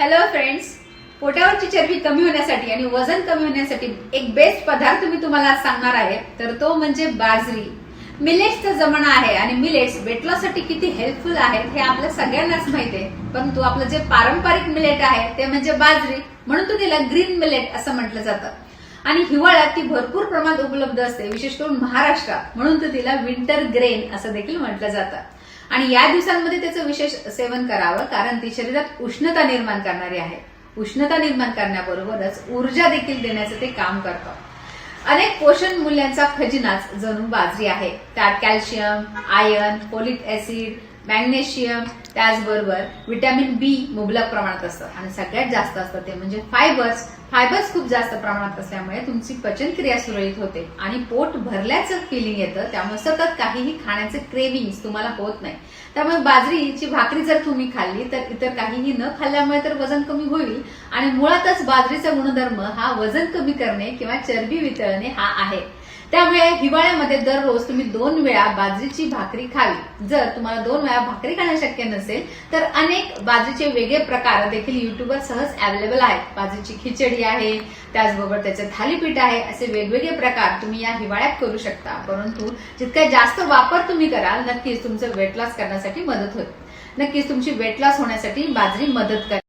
Hello friends पोटावरची चरबी कमी होण्यासाठी आणि वजन कमी होण्यासाठी एक बेस्ट पदार्थ मी तुम्हाला सांगणार आहे. तर तो म्हणजे बाजरी. मिलेट्सचा जमाना आहे आणि मिलेट्स वेट किती हेल्पफुल आहेत हे आपल्या सगळ्यांनाच माहिती आहे. परंतु आपलं जे पारंपरिक मिलेट आहे ते म्हणजे बाजरी. म्हणून तो तिला ग्रीन मिलेट असं म्हटलं जातं. आणि हिवाळ्यात ती भरपूर प्रमाणात उपलब्ध असते विशेष करून महाराष्ट्रात. म्हणून तर तिला विंटर ग्रेन असं देखील म्हटलं जातं. आणि या दिवसांमध्ये त्याचं विशेष सेवन करावं कारण ती शरीरात उष्णता निर्माण करणारी आहे. उष्णता निर्माण करण्याबरोबरच ऊर्जा देखील देण्याचं ते काम करतं. अनेक पोषण मूल्यांचा खजिनाच जणू बाजरी आहे. त्यात calcium iron folic acid magnesium त्याचबरोबर विटॅमिन बी मुबलक प्रमाणात असतं. आणि सगळ्यात जास्त असतं ते म्हणजे फायबर्स. फायबर्स खूप जास्त प्रमाणात असल्यामुळे तुमची पचनक्रिया सुरळीत होते. आणि पोट भरल्याचं फिलिंग येतं त्यामुळे सतत काहीही खाण्याचे क्रेविंग तुम्हाला होत नाही. त्यामुळे बाजरीची भाकरी जर तुम्ही खाल्ली तर इतर काहीही न खाल्ल्यामुळे तर वजन कमी होईल. आणि मुळातच बाजरीचा गुणधर्म हा वजन कमी करणे किंवा चरबी वितळणे हा आहे. त्यामुळे हिवाळ्यामध्ये दररोज तुम्ही दोन वेळा बाजरीची भाकरी खावी. जर तुम्हाला दोन वेळा भाकरी खाणं शक्य नसेल तर अनेक बाजूचे वेगळे प्रकार देखील युट्यूबवर सहज अवेलेबल आहेत. बाजरीची खिचडी आहे त्याचबरोबर त्याचे थालीपीठ आहे असे वेगवेगळे प्रकार तुम्ही या हिवाळ्यात करू शकता. परंतु जितका जास्त वापर तुम्ही कराल नक्कीच तुमचं वेट लॉस करण्यासाठी मदत होईल. नक्कीच तुमची वेट लॉस होण्यासाठी बाजरी मदत करेल.